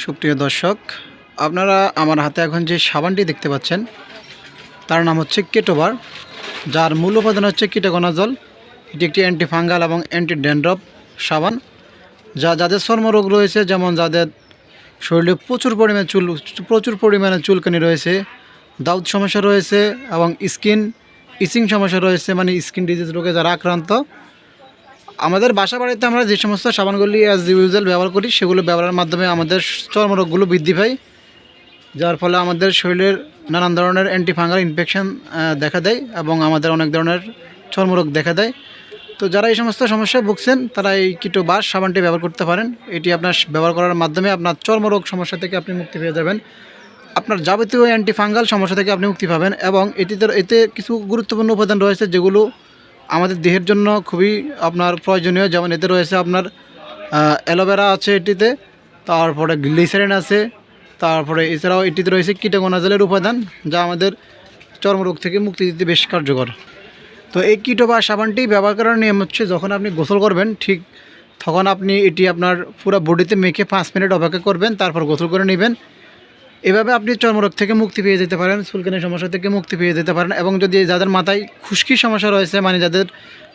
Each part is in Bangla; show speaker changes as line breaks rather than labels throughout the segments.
সুপ্রিয় দর্শক, আপনারা আমার হাতে এখন যে সাবানটি দেখতে পাচ্ছেন, তার নাম হচ্ছে কেটোবার, যার মূল উপাদান হচ্ছে কীটকণাজল এটি একটি অ্যান্টি ফাঙ্গাল এবং অ্যান্টি ড্যান্ড্রপ সাবান, যা যাদের চর্মরোগ রয়েছে, যেমন যাদের শরীরে প্রচুর পরিমাণে চুল, প্রচুর পরিমাণে চুলকানি রয়েছে, দাউদ সমস্যা রয়েছে এবং স্কিন ইচিং সমস্যা রয়েছে মানে স্কিন ডিজিজ রোগে যারা আক্রান্ত আমাদের বাসা বাড়িতে আমরা যে সমস্ত সাবানগুলি অ্যাজ ইউজুয়াল ব্যবহার করি, সেগুলো ব্যবহারের মাধ্যমে আমাদের চর্মরোগগুলো বৃদ্ধি পায়, যার ফলে আমাদের শরীরের নানান ধরনের অ্যান্টি ফাঙ্গাল ইনফেকশন দেখা দেয় এবং আমাদের অনেক ধরনের চর্মরোগ দেখা দেয়। তো যারা এই সমস্ত সমস্যায় ভুগছেন, তারা এই কিটো বাস সাবানটি ব্যবহার করতে পারেন। এটি আপনার ব্যবহার করার মাধ্যমে আপনার চর্মরোগ সমস্যা থেকে আপনি মুক্তি পেয়ে যাবেন। আপনার যাবতীয় অ্যান্টি ফাঙ্গাল সমস্যা থেকে আপনি মুক্তি পাবেন এবং এটিতে, এতে কিছু গুরুত্বপূর্ণ উপাদান রয়েছে, যেগুলো আমাদের দেহের জন্য খুবই আপনার প্রয়োজনীয়, যেমন এতে রয়েছে আপনার অ্যালোভেরা আছে এটিতে, তারপরে গ্লিসারিন আছে, তারপরে এছাড়াও এটিতে রয়েছে কীটকণাজলের উপাদান, যা আমাদের চর্মরোগ থেকে মুক্তি দিতে বেশ কার্যকর। তো এই কিটো বা সাবানটি ব্যবহার করার নিয়ম হচ্ছে, যখন আপনি গোসল করবেন, ঠিক তখন আপনি এটি আপনার পুরো বডিতে মেখে পাঁচ মিনিট অপেক্ষা করবেন, তারপর গোসল করে নেবেন। এভাবে আপনি চর্মরোগ থেকে মুক্তি পেয়ে যেতে পারেন, চুলকানির সমস্যা থেকে মুক্তি পেয়ে যেতে পারেন এবং যদি যাদের মাথায় খুশকির সমস্যা রয়েছে মানে যাদের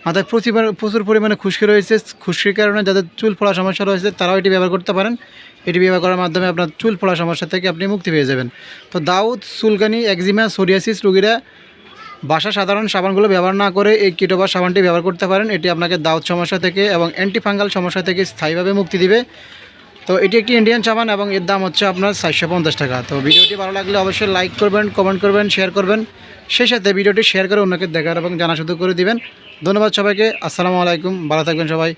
মাথায় প্রচুর প্রচুর পরিমাণে খুশকি রয়েছে, খুশকির কারণে যাদের চুল ফোড়া সমস্যা রয়েছে, তারাও এটি ব্যবহার করতে পারেন। এটি ব্যবহার করার মাধ্যমে আপনার চুল ফোড়া সমস্যা থেকে আপনি মুক্তি পেয়ে যাবেন। তো দাউদ, চুলকানি, একজিমা, সোরিয়াসিস রোগীরা বাসা সাধারণ সাবানগুলো ব্যবহার না করে এই কিটোবার সাবানটি ব্যবহার করতে পারেন। এটি আপনাকে দাউদ সমস্যা থেকে এবং অ্যান্টিফাঙ্গাল সমস্যা থেকে স্থায়ীভাবে মুক্তি দিবে। তো এটি একটি ইন্ডিয়ান সাবান এবং এর দাম হচ্ছে আপনার চারশো পঞ্চাশ টাকা। তো ভিডিওটি ভালো লাগলে অবশ্যই লাইক করবেন কমেন্ট করবেন শেয়ার করবেন। সেই সাথে ভিডিওটি শেয়ার করে অন্যকে দেখার এবং জানা শুধু করে দিবেন। ধন্যবাদ সবাইকে, আসসালামু আলাইকুম, ভালো থাকবেন সবাই।